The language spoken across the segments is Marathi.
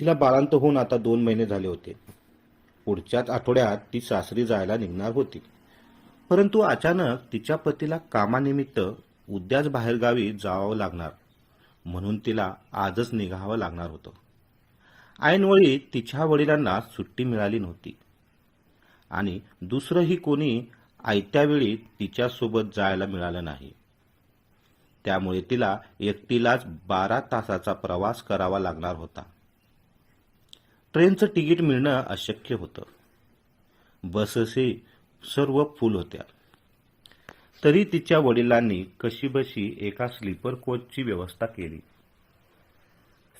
तिला बाळांत होऊन आता दोन महिने झाले होते. पुढच्याच आठवड्यात ती सासरी जायला निघणार होती. परंतु अचानक तिच्या पतीला कामानिमित्त उद्याच बाहेरगावी जावं लागणार. म्हणून तिला आजच निघावं लागणार होतं. ऐनवळी तिच्या वडिलांना सुट्टी मिळाली नव्हती. आणि दुसरंही कोणी आयत्यावेळी तिच्यासोबत जायला मिळालं नाही. त्यामुळे तिला एकटीलाच बारा तासाचा प्रवास करावा लागणार होता. ट्रेनचं तिकीट मिळणं अशक्य होतं. बसही सर्व फुल होत्या. तरी तिच्या वडिलांनी कशीबशी एका स्लीपर कोचची व्यवस्था केली.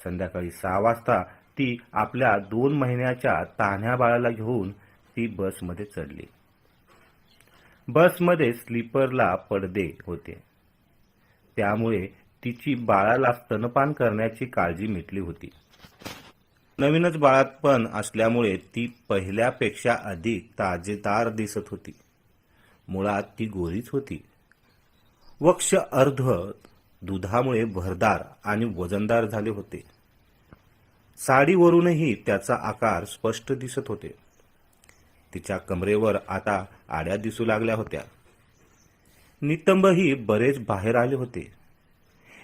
संध्याकाळी सहा वाजता ती आपल्या दोन महिन्याच्या तान्ह्या बाळाला घेऊन ती बसमध्ये चढली. बसमध्ये स्लीपरला पडदे होते. त्यामुळे तिची बाळाला स्तनपान करण्याची काळजी मिटली होती. नवीनच बाळातपण असल्यामुळे ती पहिल्यापेक्षा अधिक ताजेदार दिसत होती. मुळात ती गोरीच होती. वक्ष अर्ध दुधामुळे भरदार आणि वजनदार झाले होते. साडीवरूनही त्याचा आकार स्पष्ट दिसत होते. तिच्या कमरेवर आता आड्या दिसू लागल्या होत्या. नितंबही बरेच बाहेर आले होते.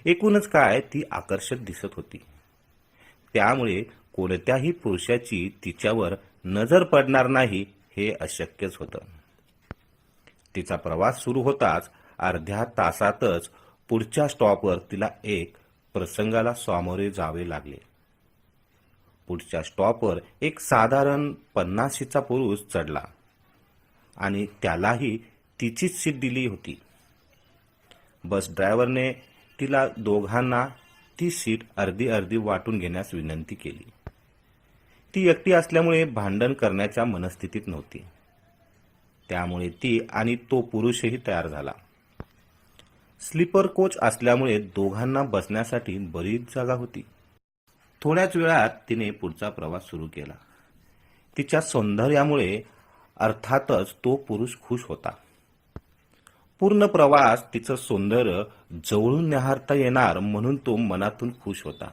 एकूणच काय ती आकर्षक दिसत होती. त्यामुळे कोणत्याही पुरुषाची तिच्यावर नजर पडणार नाही हे अशक्यच होतं. तिचा प्रवास सुरू होताच अर्ध्या तासातच पुढच्या स्टॉपवर तिला एक प्रसंगाला सामोरे जावे लागले. पुढच्या स्टॉपवर एक साधारण पन्नाशीचा पुरुष चढला आणि त्यालाही तिचीच सीट दिली होती. बस ड्रायव्हरने तिला दोघांना ती सीट अर्धी अर्धी वाटून घेण्यास विनंती केली. ती एकटी असल्यामुळे भांडण करण्याच्या मनस्थितीत नव्हती. त्यामुळे ती आणि तो पुरुषही तयार झाला. स्लीपर कोच असल्यामुळे दोघांना बसण्यासाठी बरीच जागा होती. थोड्याच वेळात तिने पुढचा प्रवास सुरू केला. तिच्या सौंदर्यामुळे अर्थातच तो पुरुष खुश होता. पूर्ण प्रवास तिचं सौंदर्य जवळून न्याहारता येणार म्हणून तो मनातून खुश होता.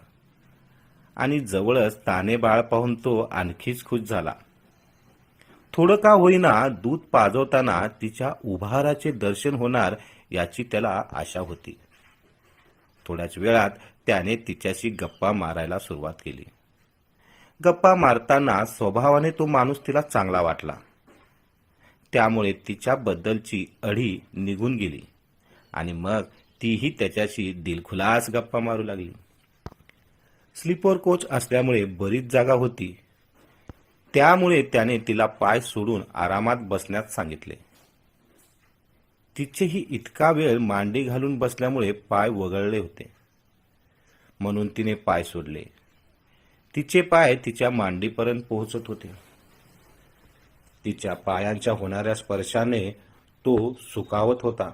आणि जवळच ताने बाळ पाहून तो आणखीच खुश झाला. थोडं का होईना दूध पाजवताना तिच्या उभाराचे दर्शन होणार याची त्याला आशा होती. थोड्याच वेळात त्याने तिच्याशी गप्पा मारायला सुरुवात केली. गप्पा मारताना स्वभावाने तो माणूस तिला चांगला वाटला. त्यामुळे तिच्याबद्दलची अढी निघून गेली आणि मग तीही त्याच्याशी दिलखुलास गप्पा मारू लागली. स्लीपर कोच असल्यामुळे बरीच जागा होती. त्यामुळे त्याने तिला पाय सोडून आरामात बसण्यास सांगितले. तिचेही इतका वेळ मांडी घालून बसल्यामुळे पाय वगळले होते. म्हणून तिने पाय सोडले. तिचे पाय तिच्या मांडीपर्यंत पोहोचत होते. तिच्या पायांच्या होणाऱ्या स्पर्शाने तो सुकावत होता.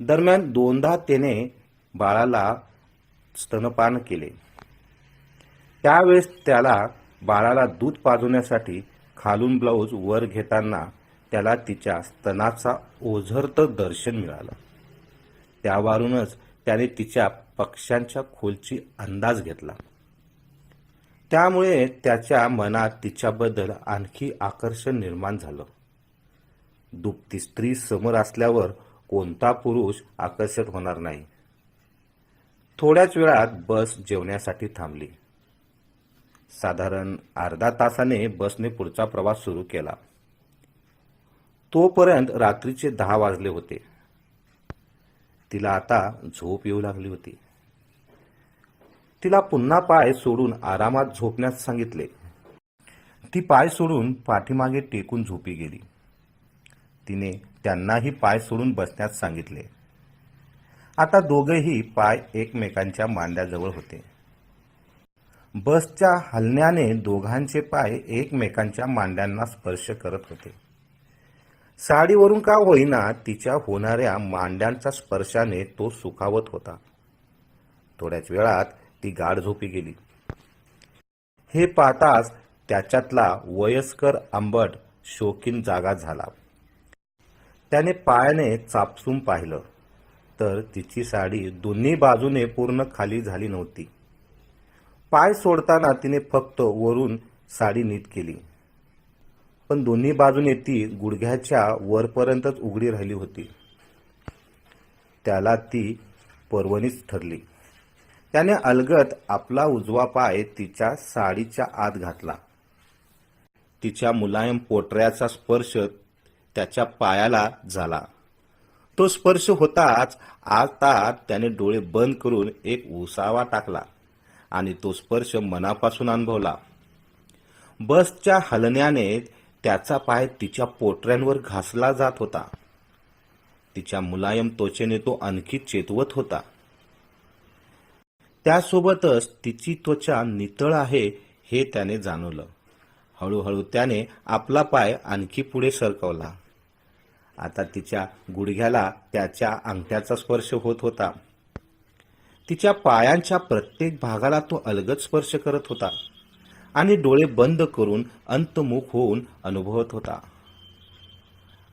दरम्यान दोनदा त्याने बाळाला स्तनपान केले. त्यावेळेस त्याला बाळाला दूध पाजवण्यासाठी खालून ब्लाऊज वर घेताना त्याला तिच्या स्तनाचा ओझरत दर्शन मिळालं. त्यावरूनच त्याने तिच्या पक्ष्यांच्या खोलची अंदाज घेतला. त्यामुळे त्याच्या मनात तिच्याबद्दल आणखी आकर्षण निर्माण झालं. दुपती स्त्री समोर असल्यावर कोणता पुरुष आकर्षित होणार नाही. थोड्याच वेळात बस जेवण्यासाठी थांबली. साधारण अर्धा तासाने बसने पुढचा प्रवास सुरू केला. तोपर्यंत रात्रीचे दहा वाजले होते. तिला आता झोप येऊ लागली होती. तिला पुन्हा पाय सोडून आरामात झोपण्यास सांगितले. ती पाय सोडून पाठीमागे टेकून झोपी गेली. तिने त्यांनाही पाय सोडून बसण्यास सांगितले. आता दोघेही पाय एकमेकांच्या मांड्याजवळ होते. बसच्या हलण्याने दोघांचे पाय एकमेकांच्या मांड्यांना स्पर्श करत होते. साडीवरून का होईना तिच्या होणाऱ्या मांड्यांच्या स्पर्शाने तो सुखावत होता. थोड्याच वेळात ती गाढ झोपी गेली. हे पाहताच त्याच्यातला वयस्कर आंबट शोकीन जागा झाला. त्याने पायाने चापसून पाहिलं तर तिची साडी दोन्ही बाजूने पूर्ण खाली झाली नव्हती. पाय सोडताना तिने फक्त वरून साडी नीट केली. पण दोन्ही बाजूने ती गुडघ्याच्या वरपर्यंतच उघडी राहिली होती. त्याला ती पर्वणीच ठरली. त्याने अलगत आपला उजवा पाय तिच्या साडीच्या आत घातला. तिच्या मुलायम पोटऱ्याचा स्पर्श त्याच्या पायाला झाला. तो स्पर्श होताच आता त्याने डोळे बंद करून एक उसावा टाकला. आणि तो स्पर्श मनापासून अनुभवला. बसच्या हलण्याने त्याचा पाय तिच्या पोटऱ्यांवर घासला जात होता. तिच्या मुलायम त्वचेने तो आणखी चेतवत होता. त्यासोबतच तिची त्वचा नितळ आहे हे त्याने जाणवलं. हळूहळू त्याने आपला पाय आणखी पुढे सरकवला. आता तिच्या गुडघ्याला त्याच्या अंगठ्याचा स्पर्श होत होता. तिच्या पायांच्या प्रत्येक भागाला तो अलगद स्पर्श करत होता आणि डोळे बंद करून अंतमुख होऊन अनुभवत होता.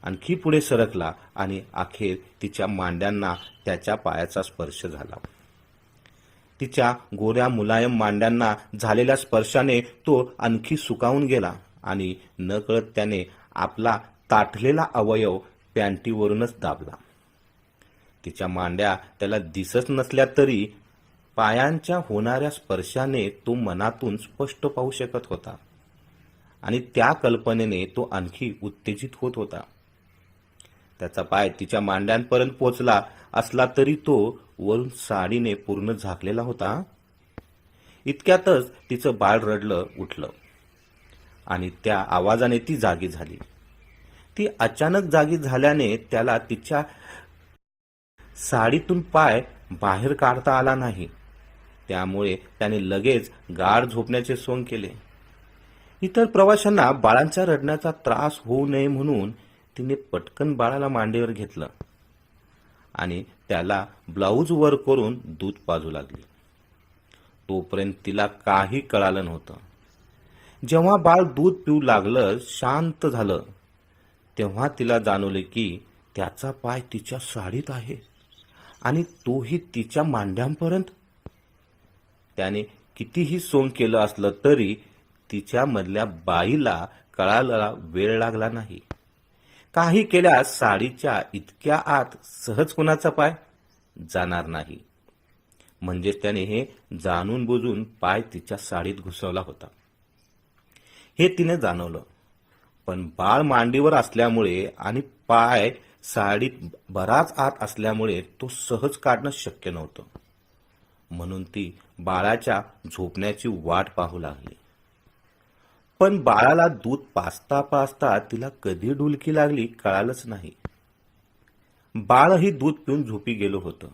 आणखी पुढे सरकला आणि अखेर तिच्या मांड्यांना त्याच्या पायाचा स्पर्श झाला. तिच्या गोऱ्या मुलायम मांड्यांना झालेल्या स्पर्शाने तो आणखी सुकावून गेला आणि नकळत त्याने आपला ताठलेला अवयव पॅन्टीवरूनच दाबला. तिच्या मांड्या त्याला दिसत नसल्या तरी पायांच्या होणाऱ्या स्पर्शाने तो मनातून स्पष्ट पाहू शकत होता. आणि त्या कल्पनेने तो आणखी उत्तेजित होत होता. त्याचा पाय तिच्या मांड्यांपर्यंत पोचला असला तरी तो वरून साडीने पूर्ण झाकलेला होता. इतक्यातच तिचं बाळ रडलं उठलं. आणि त्या आवाजाने ती जागी झाली. ती अचानक जागी झाल्याने त्याला तिच्या साडीतून पाय बाहेर काढता आला नाही. त्यामुळे त्याने लगेच गाढ झोपण्याचे सोंग केले. इतर प्रवाशांना बाळांच्या रडण्याचा त्रास होऊ नये म्हणून तिने पटकन बाळाला मांडीवर घेतलं आणि त्याला ब्लाऊज वर करून दूध पाजू लागली. तोपर्यंत तिला काही कळालं नव्हतं. जेव्हा बाळ दूध पिऊ लागलं शांत झालं तेव्हा तिला जाणवले की त्याचा पाय तिच्या साडीत आहे. आणि तोही तिच्या मांड्यांपर्यंत. त्याने कितीही सोंग केलं असलं तरी तिच्या मधल्या बाईला कळायला वेळ लागला नाही. काही केल्यास साडीच्या इतक्या आत सहज कुणाचा पाय? जाणार नाही. म्हणजेच त्याने हे जाणून बुजून पाय तिच्या साडीत घुसवला होता. हे तिने जाणवलं. पण बाळ मांडीवर असल्यामुळे आणि पाय साडीत बराच आत असल्यामुळे तो सहज काढणं शक्य नव्हतं. म्हणून ती बाळाच्या झोपण्याची वाट पाहू लागली. पण बाळाला दूध पाचता पाचता तिला कधी डुलकी लागली कळालंच नाही. बाळही दूध पिऊन झोपी गेलो होतं.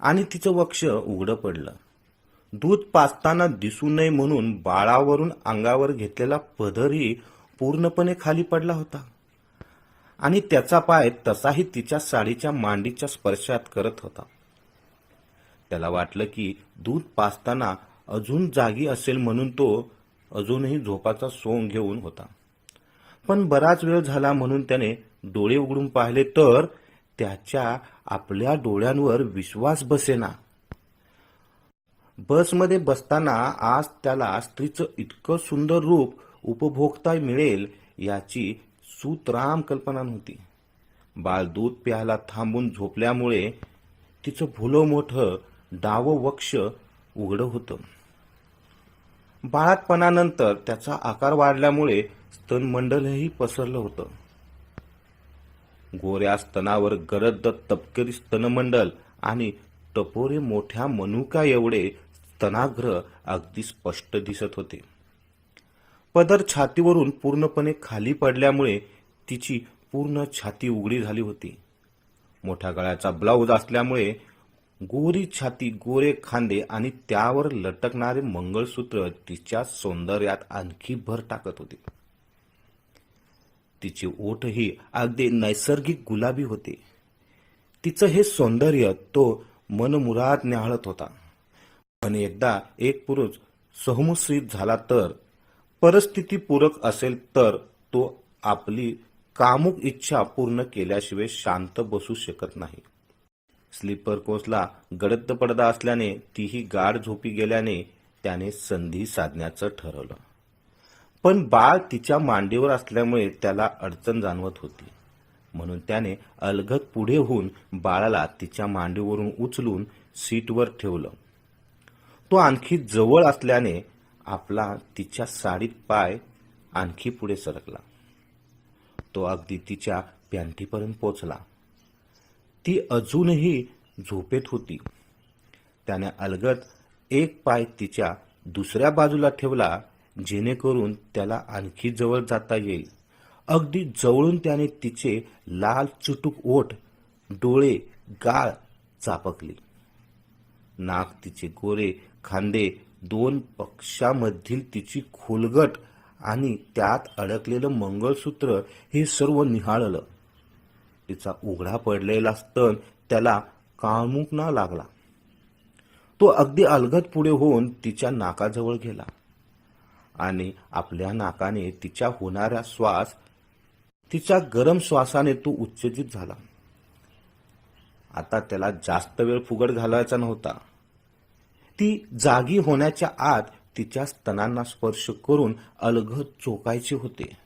आणि तिचं वक्ष उघडं पडलं. दूध पाचताना दिसू नये म्हणून बाळावरून अंगावर घेतलेला पदरही पूर्णपणे खाली पडला होता. आणि त्याचा पाय तसाही तिच्या साडीच्या मांडीच्या स्पर्शात करत होता. त्याला वाटलं की दूध पाचताना अजून जागी असेल म्हणून तो अजूनही झोपाचा सोंग घेऊन होता. पण बराच वेळ झाला म्हणून त्याने डोळे उघडून पाहिले तर त्याच्या आपल्या डोळ्यांवर विश्वास बसेना. बसमध्ये बसताना आज त्याला स्त्रीचं इतकं सुंदर रूप उपभोगता मिळेल याची सुतराम कल्पना नव्हती. बाळ दूध प्यायला थांबून झोपल्यामुळे तिचं भुलं मोठं डावं वक्ष उघडं होतं. बाळातपणानंतर त्याचा आकार वाढल्यामुळे स्तनमंडलही पसरलं होतं. गोऱ्या स्तनावर गरद तपकिरी स्तनमंडल आणि टपोरे मोठ्या मनुका एवढे स्तनाग्र अगदी स्पष्ट दिसत होते. पदर छातीवरून पूर्णपणे खाली पडल्यामुळे तिची पूर्ण छाती उघडी झाली होती. मोठ्या गळ्याचा ब्लाऊज असल्यामुळे गोरी छाती गोरे खांदे आणि त्यावर लटकणारे मंगळसूत्र तिच्या सौंदर्यात आणखी भर टाकत होते. तिची ओठही अगदी नैसर्गिक गुलाबी होते. तिचं हे सौंदर्य तो मनमुराद न्याहाळत होता. पण एकदा एक पुरुष सहमुश्रित झाला तर परिस्थिती पूरक असेल तर तो आपली कामुक इच्छा पूर्ण केल्याशिवाय शांत बसू शकत नाही. स्लीपर कोचला गडद पडदा असल्याने तीही गाढ झोपी गेल्याने त्याने संधी साधण्याचं ठरवलं. पण बाळ तिच्या मांडीवर असल्यामुळे त्याला अडचण जाणवत होती. म्हणून त्याने अलगद पुढे होऊन बाळाला तिच्या मांडीवरून उचलून सीटवर ठेवलं. तो आणखी जवळ असल्याने आपला तिच्या साडीत पाय आणखी पुढे सरकला. तो अगदी तिच्या पॅन्टीपर्यंत पोचला. ती अजूनही झोपेत होती. त्याने अलगद एक पाय तिच्या दुसऱ्या बाजूला ठेवला जेणेकरून त्याला आणखी जवळ जाता येईल. अगदी जवळून त्याने तिचे लाल चुटूक ओठ डोळे गाळ चापकली. नाक तिचे गोरे खांदे दोन पक्षामधील तिची खोलगट आणि त्यात अडकलेलं मंगळसूत्र हे सर्व निहाळलं. तिचा उघडा पडलेला स्तन त्याला काळमुकना लागला. तो अगदी अलगद पुढे होऊन तिच्या नाकाजवळ गेला. आणि आपल्या नाकाने तिच्या होणाऱ्या श्वास तिच्या गरम श्वासाने तो उत्तेजित झाला. आता त्याला जास्त वेळ फुगड घालायचा नव्हता. ती जागी होण्याच्या आत तिच्या स्तनांना स्पर्श करून अलगद चोकायचे होते.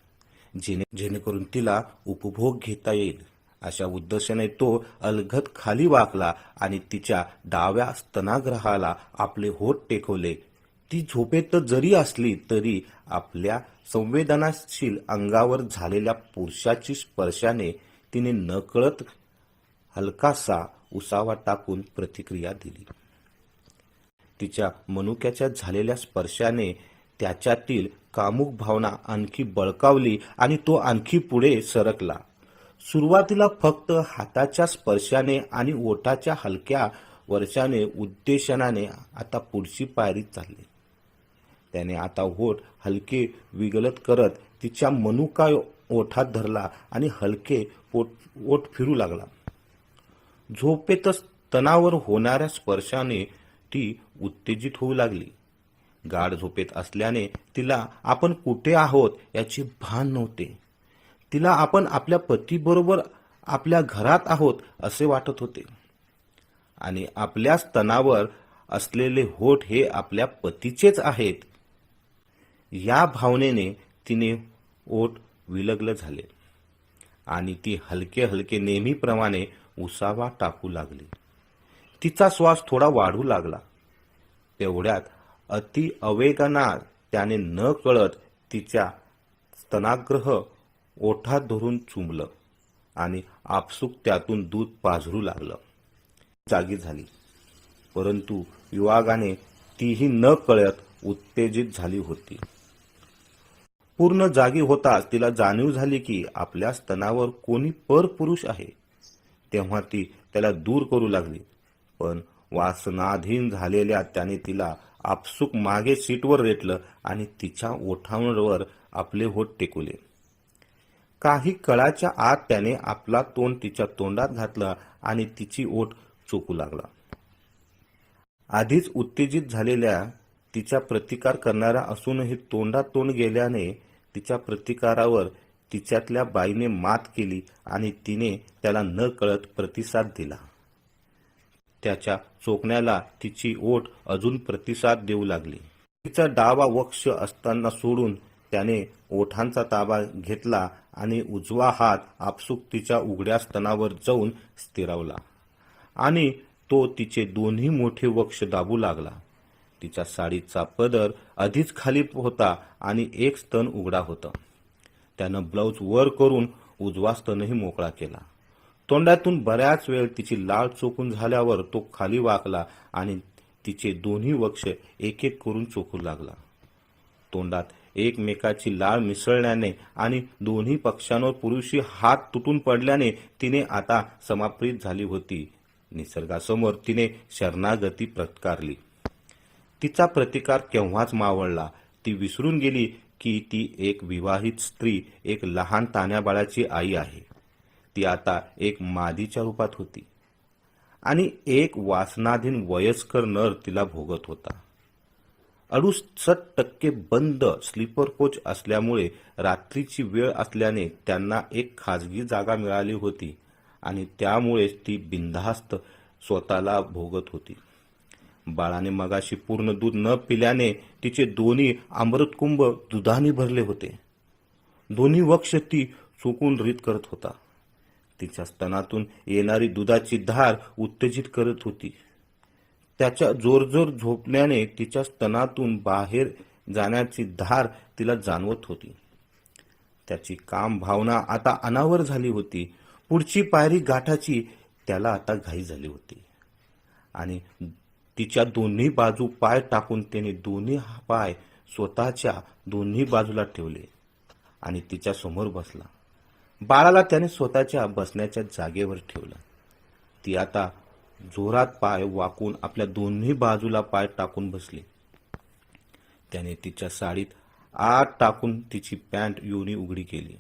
जेणे जेणेकरून तिला उपभोग घेता येईल. अशा उद्देशाने तो अलगद खाली वाकला आणि तिच्या डाव्या स्तनाग्रहाला आपले होत टेकवले. ती झोपेत जरी असली तरी आपल्या संवेदनाशील अंगावर झालेल्या पुरुषाची स्पर्शाने तिने नकळत हलकासा उसावा टाकून प्रतिक्रिया दिली. तिच्या मनुक्याच्या झालेल्या स्पर्शाने त्याच्यातील कामुक भावना आणखी बळकावली आणि तो आणखी पुढे सरकला. सुरुवातीला फक्त हाताच्या स्पर्शाने आणि ओठाच्या हलक्या वर्षाने उद्देशनाने आता पुढची पायरी चालली. त्याने आता ओठ हलके विगलत करत तिच्या मनुका ओठात धरला आणि हलके पोट ओठ फिरू लागला. झोपेतच तणावर होणाऱ्या स्पर्शाने ती उत्तेजित होऊ लागली. गाढ झोपेत असल्याने तिला आपण कुठे आहोत याचे भान नव्हते. तिला आपण आपल्या पतीबरोबर आपल्या घरात आहोत असे वाटत होते. आणि आपल्या स्तनावर असलेले होठ हे आपल्या पतीचेच आहेत. या भावनेने तिने ओठ विलग्ल झाले. आणि ती हलके हलके नेहमीप्रमाणे उसावा टाकू लागली. तिचा श्वास थोडा वाढू लागला. तेवढ्यात अति अवेगाना त्याने न कळत तिच्या स्तनाग्रह ओठात धरून चुंबलं आणि आपसूक त्यातून दूध पाझरू लागलं. जागी झाली. परंतु युवागाने तीही न कळत उत्तेजित झाली होती. पूर्ण जागी होताच तिला जाणीव झाली की आपल्या स्तनावर कोणी परपुरुष आहे. तेव्हा ती त्याला दूर करू लागली. पण वासनाधीन झालेल्या त्याने तिला आपसूक मागे सीटवर रेटलं आणि तिच्या ओठांवर आपले होठ टेकवले काही कळाच्या आत त्याने आपला तोंड तिच्या तोंडात घातला आणि तिची ओठ चोकू लागला. आधीच उत्तेजित झालेल्या तिचा प्रतिकार करणारा असूनही तोंडात तोंड गेल्याने तिच्या प्रतिकारावर तिच्यातल्या बाईने मात केली आणि तिने त्याला न कळत प्रतिसाद दिला. त्याच्या चोकण्याला तिची ओठ अजून प्रतिसाद देऊ लागली. तिचा डावा वक्ष असताना सोडून त्याने ओठांचा ताबा घेतला आणि उजवा हात आपसूक तिच्या उघड्या स्तनावर जाऊन स्थिरावला. आणि तो तिचे दोन्ही मोठे वक्ष दाबू लागला. तिच्या साडीचा पदर आधीच खाली होता आणि एक स्तन उघडा होता. त्यानं ब्लाऊज वर करून उजवा स्तनही मोकळा केला. तोंडातून बऱ्याच वेळ तिची लाळ चोकून झाल्यावर तो खाली वाकला आणि तिचे दोन्ही वक्ष एक एक करून चोकू लागला. तोंडात एकमेकाची लाळ मिसळल्याने आणि दोन्ही पक्षांवर पुरुषी हात तुटून पडल्याने तिने आता समाप्रित झाली होती. निसर्गासमोर तिने शरणागती पत्कारली तिचा प्रतिकार केव्हाच मावळला? ती विसरून गेली की ती एक विवाहित स्त्री एक लहान तान्याबाळाची आई आहे. ती आता एक मादीच्या रूपात होती. आणि एक वासनाधीन वयस्कर नर तिला भोगत होता. अडुसठ टक्के बंद स्लीपर कोच असल्यामुळे रात्रीची वेळ असल्याने त्यांना एक खाजगी जागा मिळाली होती आणि त्यामुळेच ती बिनधास्त स्वतःला भोगत होती. बाळाने मगाशी पूर्ण दूध न पिल्याने तिचे दोन्ही अमृतकुंभ दुधाने भरले होते. दोन्ही वक्ष ती चुकून रीत करत होता. तिच्या स्तनातून येणारी दुधाची धार उत्तेजित करत होती. त्याच्या जोरजोर झोपण्याने तिच्या स्तनातून बाहेर जाण्याची धार तिला जाणवत होती. त्याची काम भावना आता अनावर झाली होती. पुढची पायरी गाठाची त्याला आता घाई झाली होती. आणि तिच्या दोन्ही बाजू पाय टाकून त्याने दोन्ही पाय स्वतःच्या दोन्ही बाजूला ठेवले आणि तिच्या समोर बसला. बाळाला त्याने स्वतःच्या बसण्याच्या जागेवर ठेवलं. ती आता जोरात पाय वाकून आपल्या दोन्ही बाजूला पाय टाकून बसली. त्याने तिच्या साडीत आत टाकून तिची पॅन्ट योनी उघडी केली.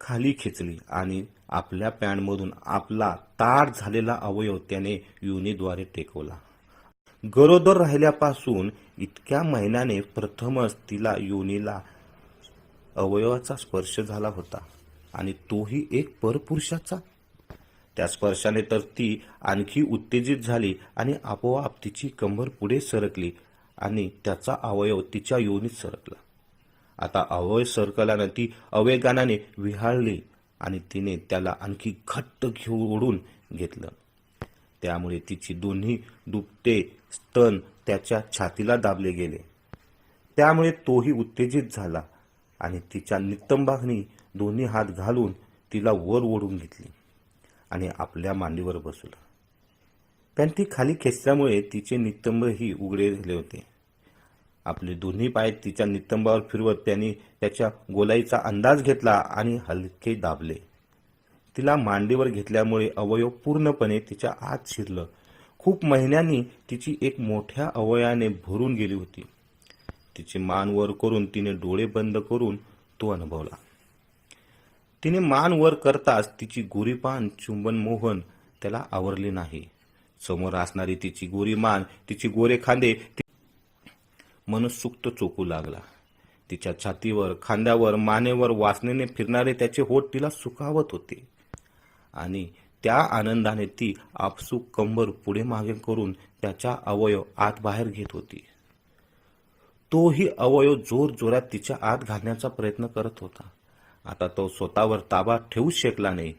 खाली खेचली आणि आपल्या पॅन्टमधून आपला ताट झालेला अवयव त्याने योनीद्वारे टेकवला. गरोदर राहिल्यापासून इतक्या महिन्याने प्रथमच तिला योनीला अवयवाचा स्पर्श झाला होता. आणि तोही एक परपुरुषाचा. त्या स्पर्शाने तर ती आणखी उत्तेजित झाली आणि आपोआप तिची कंबर पुढे सरकली आणि त्याचा अवयव तिच्या योनीत सरकला. आता अवयव सरकल्यानं ती अवेगानाने विहाळली आणि तिने त्याला आणखी घट्ट घेऊन ओढून घेतलं. त्यामुळे तिची दोन्ही दुपटे स्तन त्याच्या छातीला दाबले गेले. त्यामुळे तोही उत्तेजित झाला आणि तिच्या नितंबाग्नी दोन्ही हात घालून तिला वर ओढून घेतली आणि आपल्या मांडीवर बसवलं पॅन्टी खाली खेचल्यामुळे तिचे नितंबही उघडे झाले होते. आपले दोन्ही पाय तिच्या नितंबावर फिरवत त्यांनी त्याच्या गोलाईचा अंदाज घेतला आणि हलके दाबले. तिला मांडीवर घेतल्यामुळे अवयव पूर्णपणे तिच्या आत शिरलं. खूप महिन्यांनी तिची एक मोठ्या अवयाने भरून गेली होती. तिची मान वर करून तिने डोळे बंद करून तो अनुभवला. तिने मान वर करताच तिची गोरीपान चुंबन मोहन त्याला आवरले नाही. समोर असणारी तिची गोरी मान तिची गोरे खांदे मनसुक्त चोकू लागला. तिच्या छातीवर खांद्यावर मानेवर वासनेने फिरणारे त्याचे होठ तिला सुखावत होते. आणि त्या आनंदाने ती आपसूक कंबर पुढे मागे करून त्याच्या अवयव आत बाहेर घेत होती. तोही अवयव जोर जोरात तिच्या आत घालण्याचा प्रयत्न करत होता. आता तो स्वतःवर ताबा ठेवू शकला नाही.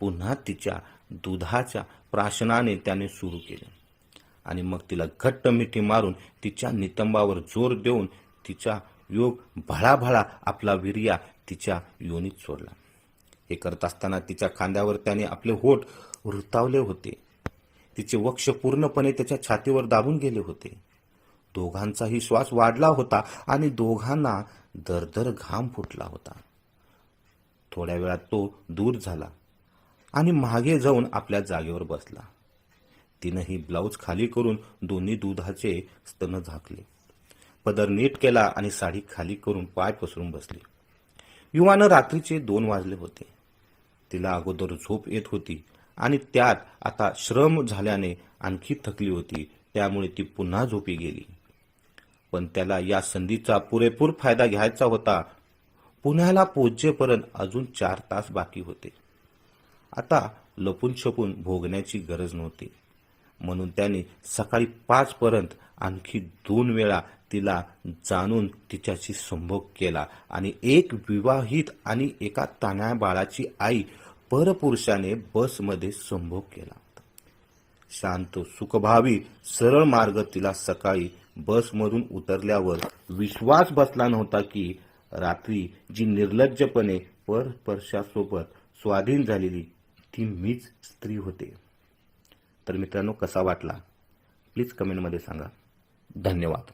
पुन्हा तिच्या दुधाच्या प्राशनाने त्याने सुरू केले. आणि मग तिला घट्ट मिठी मारून तिच्या नितंबावर जोर देऊन तिचा योग भळाभळा आपला विर्या तिच्या योनीत सोडला. हे करत असताना तिच्या खांद्यावर त्याने आपले होठ वृतावले होते. तिचे वक्ष पूर्णपणे त्याच्या छातीवर दाबून गेले होते. दोघांचाही श्वास वाढला होता आणि दोघांना दरदर घाम फुटला होता. थोड्या वेळात तो दूर झाला आणि मागे जाऊन आपल्या जागेवर बसला. तिनंही ब्लाऊज खाली करून दोन्ही दुधाचे स्तन झाकले. पदर नीट केला आणि साडी खाली करून पाय पसरून बसली. युवानं रात्रीचे दोन वाजले होते. तिला अगोदर झोप येत होती आणि त्यात आता श्रम झाल्याने आणखी थकली होती त्यामुळे ती पुन्हा झोपी गेली. पण त्याला या संधीचा पुरेपूर फायदा घ्यायचा होता पुण्याला पोहोचेपर्यंत अजून चार तास बाकी होते. आता लपून छपून भोगण्याची गरज नव्हती. म्हणून त्याने सकाळी पाच पर्यंत आणखी दोन वेळा तिला जाणून तिच्याशी संभोग केला आणि एक विवाहित आणि एका तान्या बाळाची आई परपुरुषाने बसमध्ये संभोग केला शांत सुखभावी सरळ मार्ग तिला सकाळी बसमधून उतरल्यावर विश्वास बसला नव्हता की रात्री जी निर्लज्जपणे परस्पर्शासोबत स्वाधीन झालेली ती मीच स्त्री होते. तर मित्रांनो कसा वाटला? प्लीज कमेंटमध्ये सांगा. धन्यवाद.